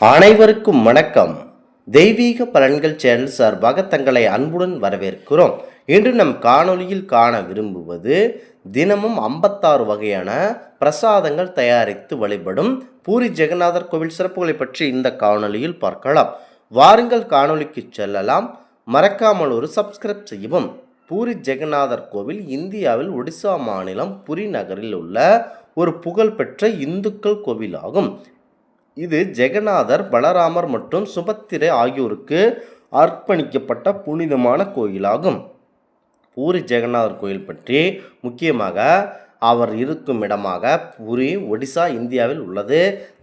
அனைவருக்கும் வணக்கம். தெய்வீக பலன்கள் சேனல் சார்பாக தங்களை அன்புடன் வரவேற்கிறோம். இன்று நம் காணொலியில் காண விரும்புவது தினமும் ஐம்பத்தாறு வகையான பிரசாதங்கள் தயாரித்து வழிபடும் பூரி ஜெகநாதர் கோவில் சிறப்புகளை பற்றி இந்த காணொளியில் பார்க்கலாம். வாருங்கள் காணொலிக்கு செல்லலாம். மறக்காமல் ஒரு சப்ஸ்கிரைப் செய்யவும். பூரி ஜெகநாதர் கோவில் இந்தியாவில் ஒடிசா மாநிலம் புரி நகரில் உள்ள ஒரு புகழ்பெற்ற இந்துக்கள் கோவிலாகும். இது ஜெகநாதர் பலராமர் மற்றும் சுபத்திரை ஆகியோருக்கு அர்ப்பணிக்கப்பட்ட புனிதமான கோயிலாகும். பூரி ஜெகநாதர் கோயில் பற்றி முக்கியமாக அவர் இருக்கும் இடமாக புரி ஒடிசா இந்தியாவில் உள்ளது.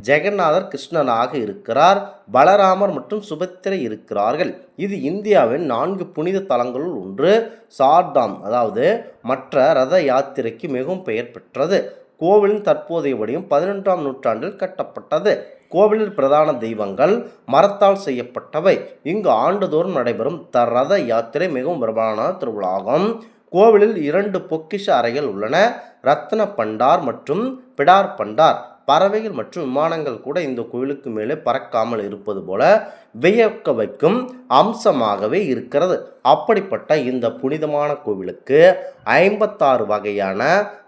ஜெகநாதர் கிருஷ்ணனாக இருக்கிறார் பலராமர் மற்றும் சுபத்திரை இருக்கிறார்கள். இது இந்தியாவின் நான்கு புனித தலங்களுள் ஒன்று. சார்தாம் அதாவது மற்ற ரத யாத்திரைக்கு மிகவும் பெயர் பெற்றது. கோவிலின் தற்போதைய வடிவம் பதினொன்றாம் நூற்றாண்டில் கட்டப்பட்டது. கோவிலில் பிரதான தெய்வங்கள் மரத்தால் செய்யப்பட்டவை. இங்கு ஆண்டுதோறும் நடைபெறும் த ரத யாத்திரை மிகவும் பிரபலமான திருவிழாகும். கோவிலில் இரண்டு பொக்கிஷ அறைகள் உள்ளன. ரத்ன பண்டார் மற்றும் பிடார் பண்டார். பறவைகள் மற்றும் விமானங்கள் கூட இந்த கோவிலுக்கு மேலே பறக்காமல் இருப்பது போல வியக்க வைக்கும் அம்சமாகவே இருக்கிறது. அப்படிப்பட்ட இந்த புனிதமான கோவிலுக்கு ஐம்பத்தாறு வகையான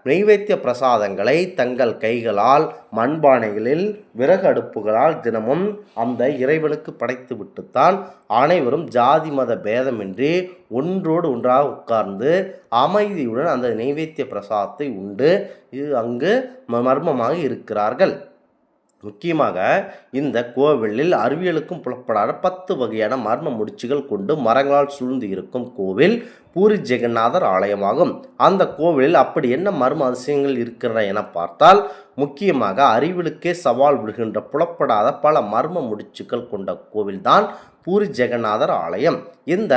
நெய்வேத்திய பிரசாதங்களை தங்கள் கைகளால் மண்பானைகளில் விறகு அடுப்புகளால் தினமும் அந்த இறைவனுக்கு படைத்து விட்டுத்தான் அனைவரும் ஜாதி மத பேதமின்றி ஒன்றோடு ஒன்றாக உட்கார்ந்து அமைதியுடன் அந்த நெய்வேத்திய பிரசாதத்தை உண்டு. இது அங்கு மர்மமாக இருக்கிறார்கள். முக்கியமாக இந்த கோவிலில் அறிவியலுக்கும் புலப்படாத பத்து வகையான மர்ம முடிச்சுகள் கொண்டு மரங்களால் சூழ்ந்து இருக்கும் கோவில் பூரி ஜெகநாதர் ஆலயமாகும். அந்த கோவிலில் அப்படி என்ன மர்ம அதிசயங்கள் இருக்கின்றன என பார்த்தால் முக்கியமாக அறிவிலுக்கே சவால் விடுகின்ற புலப்படாத பல மர்ம முடிச்சுக்கள் கொண்ட கோவில்தான் பூரி ஜெகநாதர் ஆலயம். இந்த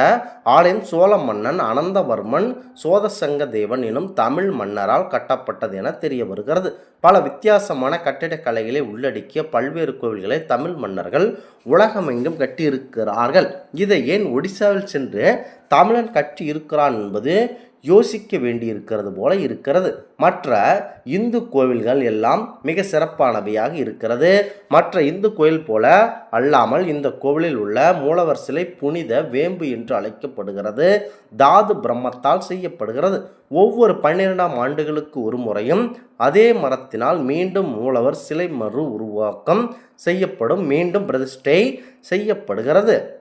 ஆலயம் சோழ மன்னன் அனந்தவர்மன் சோதசங்க தேவன் எனும் தமிழ் மன்னரால் கட்டப்பட்டது என தெரிய வருகிறது. பல வித்தியாசமான கட்டிடக்கலைகளை உள்ளடக்கிய பல்வேறு கோவில்களை தமிழ் மன்னர்கள் உலகமெங்கும் கட்டியிருக்கிறார்கள். இதை ஏன் ஒடிசாவில் சென்று தமிழன் கட்சி இருக்கிறான் என்பது யோசிக்க வேண்டியிருக்கிறது போல இருக்கிறது. மற்ற இந்து கோவில்கள் எல்லாம் மிக சிறப்பானவையாக இருக்கிறது. மற்ற இந்து கோயில் போல அல்லாமல் இந்த கோவிலில் உள்ள மூலவர் சிலை புனித வேம்பு என்று அழைக்கப்படுகிறது. தாது பிரம்மத்தால் செய்யப்படுகிறது. ஒவ்வொரு பன்னிரெண்டாம் ஆண்டுகளுக்கு ஒரு முறையும் அதே மரத்தினால் மீண்டும் மூலவர் சிலை மறு உருவாக்கம் செய்யப்படும். மீண்டும் பிரதிஷ்டை செய்யப்படுகிறது.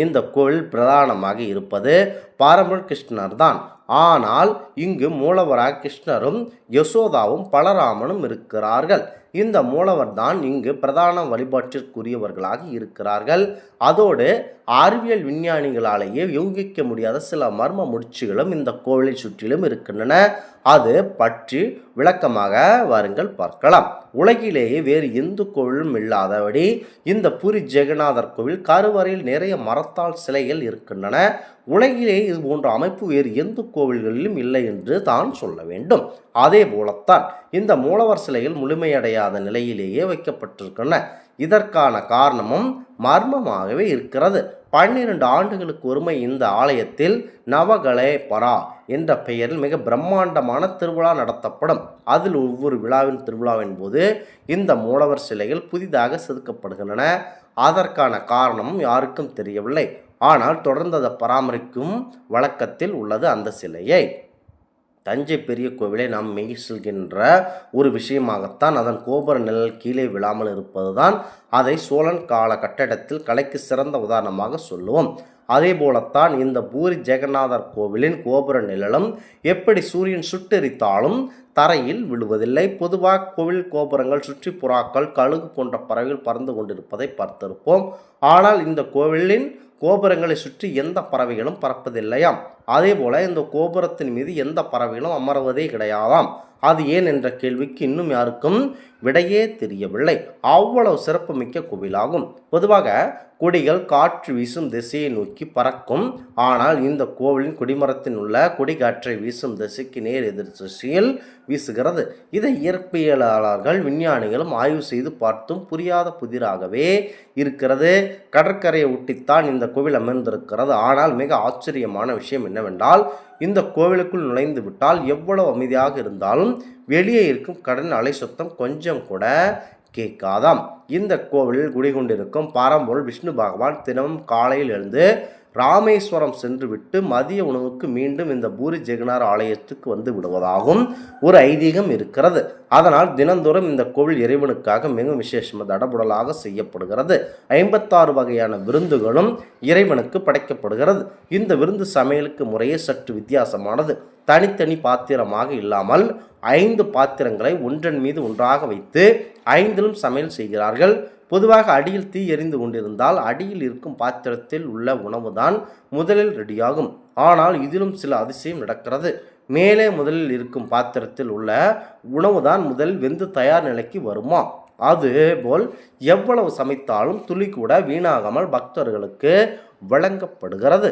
இந்த கோவில் பிரதானமாக இருப்பது பாரம்பரிய கிருஷ்ணர் தான். ஆனால் இங்கு மூலவராக கிருஷ்ணரும் யசோதாவும் பலராமனும் இருக்கிறார்கள். இந்த மூலவர் தான் இங்கு பிரதான வழிபாட்டிற்குரியவர்களாக இருக்கிறார்கள். அதோடு அறிவியல் விஞ்ஞானிகளாலேயே யூகிக்க முடியாத சில மர்ம முடிச்சுகளும் இந்த கோவிலை சுற்றிலும் இருக்கின்றன. அது பற்றி விளக்கமாக வாருங்கள் பார்க்கலாம். உலகிலேயே வேறு எந்த கோவிலும் இல்லாதபடி இந்த புரி ஜெகநாதர் கோவில் கருவறையில் நிறைய மரத்தால் சிலைகள் இருக்கின்றன. உலகிலேயே இது போன்ற அமைப்பு வேறு எந்த கோவில்களிலும் இல்லை என்று தான் சொல்ல வேண்டும். அதே போலத்தான் இந்த மூலவர் சிலைகள் முழுமையடையாத நிலையிலேயே வைக்கப்பட்டிருக்கின்றன. இதற்கான காரணமும் மர்மமாகவே இருக்கிறது. பன்னிரண்டு ஆண்டுகளுக்கு ஒருமை இந்த ஆலயத்தில் நவகலே பரா என்ற பெயரில் மிக பிரம்மாண்டமான திருவிழா நடத்தப்படும். அதில் ஒவ்வொரு விழாவின் திருவிழாவின் போது இந்த மூலவர் சிலைகள் புதிதாக செதுக்கப்படுகின்றன. அதற்கான காரணமும் யாருக்கும் தெரியவில்லை. ஆனால் தொடர்ந்து அதை பராமரிக்கும் வழக்கத்தில் உள்ளது அந்த சிலையை. தஞ்சை பெரிய கோவிலை நாம் மெய் செல்கின்ற ஒரு விஷயமாகத்தான் அதன் கோபுர நிழல் கீழே விழாமல் இருப்பதுதான் அதை சோழன் கால கட்டடத்தில் கலைக்கு சிறந்த உதாரணமாக சொல்லுவோம். அதே போலத்தான் இந்த பூரி ஜெகநாதர் கோவிலின் கோபுர நிழலும் எப்படி சூரியன் சுட்டெரித்தாலும் தரையில் விழுவதில்லை. பொதுவாக கோவில் கோபுரங்கள் சுற்றி புறாக்கள் கழுகு போன்ற பறவைகள் பறந்து கொண்டிருப்பதை பார்த்திருப்போம். ஆனால் இந்த கோவிலின் கோபுரங்களை சுற்றி எந்த பறவைகளும் பறப்பதில்லையாம். அதே போல் இந்த கோபுரத்தின் மீது எந்த பறவைகளும் அமர்வதே கிடையாதாம். அது ஏன் என்ற கேள்விக்கு இன்னும் யாருக்கும் விடையே தெரியவில்லை. அவ்வளவு சிறப்புமிக்க கோவிலாகும். பொதுவாக கொடிகள் காற்று வீசும் திசையை நோக்கி பறக்கும். ஆனால் இந்த கோவிலின் கொடிமரத்தின் உள்ள கொடி காற்றை வீசும் திசைக்கு நேர் எதிர் திசையில் வீசுகிறது. இதை இயற்பியலாளர்கள் விஞ்ஞானிகளும் ஆய்வு செய்து பார்த்தும் புரியாத புதிராகவே இருக்கிறது. கடற்கரையை ஒட்டித்தான் இந்த கோவில் அமர்ந்திருக்கிறது ஆனால் மிக ஆச்சரியமான விஷயம் என்ன என்னவென்றால் இந்த கோவிலுக்குள் நுழைந்து விட்டால் எவ்வளவு அமைதியாக இருந்தாலும் வெளியே இருக்கும் கடன் அலை சுத்தம் கொஞ்சம் கூட கேட்காதாம். இந்த கோவிலில் குடிகொண்டிருக்கும் பாரம்பொருள் விஷ்ணு பகவான் தினமும் காலையில் எழுந்து ராமேஸ்வரம் சென்றுவிட்டு மதிய உணவுக்கு மீண்டும் இந்த பூரி ஜெகநார் ஆலயத்துக்கு வந்து விடுவதாகவும் ஒரு ஐதீகம் இருக்கிறது. அதனால் தினந்தோறும் இந்த கோவில் இறைவனுக்காக மிக விசேஷமாக தடபுடலாக செய்யப்படுகிறது. ஐம்பத்தாறு வகையான விருந்துகளும் இறைவனுக்கு படைக்கப்படுகிறது. இந்த விருந்து சமையலுக்கு முறையே சற்று வித்தியாசமானது. தனித்தனி பாத்திரமாக இல்லாமல் ஐந்து பாத்திரங்களை ஒன்றன் மீது ஒன்றாக வைத்து ஐந்திலும் சமையல் செய்கிறார்கள். பொதுவாக அடியில் தீ எரிந்து கொண்டிருந்தால் அடியில் இருக்கும் பாத்திரத்தில் உள்ள உணவுதான் முதலில் ரெடியாகும். ஆனால் இதிலும் சில அதிசயம் நடக்கிறது. மேலே முதலில் இருக்கும் பாத்திரத்தில் உள்ள உணவுதான் முதலில் வெந்து தயார் நிலைக்கு வருமா? அதுபோல் எவ்வளவு சமைத்தாலும் துளி கூட வீணாகாமல் பக்தர்களுக்கு வழங்கப்படுகிறது.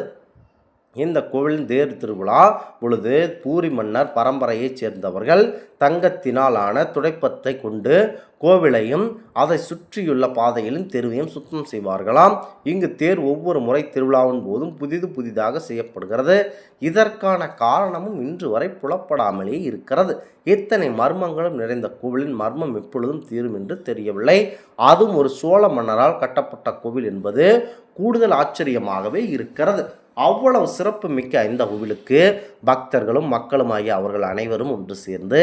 இந்த கோவிலின் தேர் திருவிழா பொழுது பூரி மன்னர் பரம்பரையைச் சேர்ந்தவர்கள் தங்கத்தினாலான துடைப்பத்தை கொண்டு கோவிலையும் அதை சுற்றியுள்ள பாதையிலும் தெருவையும் சுத்தம் செய்வார்களாம். இங்கு தேர் ஒவ்வொரு முறை திருவிழாவின் போதும் புதிது புதிதாக செய்யப்படுகிறது. இதற்கான காரணமும் இன்று வரை புலப்படாமலே இருக்கிறது. இத்தனை மர்மங்களும் நிறைந்த கோவிலின் மர்மம் எப்பொழுதும் தீரும் என்று தெரியவில்லை. அதுவும் ஒரு சோழ மன்னரால் கட்டப்பட்ட கோவில் என்பது கூடுதல் ஆச்சரியமாகவே இருக்கிறது. அவ்வளவு சிறப்பு மிக்க இந்த கோவிலுக்கு பக்தர்களும் மக்களுமாகிய அவர்கள் அனைவரும் ஒன்று சேர்ந்து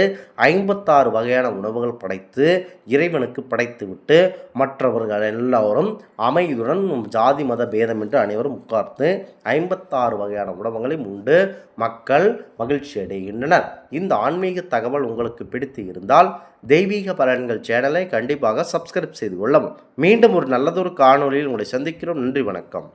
ஐம்பத்தாறு வகையான உணவுகள் படைத்து இறைவனுக்கு படைத்துவிட்டு மற்றவர்கள் எல்லோரும் அமைதியுடன் ஜாதி மத பேதமின்றி அனைவரும் உட்கார்ந்து ஐம்பத்தாறு வகையான உணவுகளையும் உண்டு மக்கள் மகிழ்ச்சி அடைகின்றனர். இந்த ஆன்மீக தகவல் உங்களுக்கு பிடித்து இருந்தால் தெய்வீக பலன்கள் சேனலை கண்டிப்பாக சப்ஸ்கிரைப் செய்து கொள்ளவும். மீண்டும் ஒரு நல்லதொரு காணொளியில் உங்களை சந்திக்கிறோம். நன்றி வணக்கம்.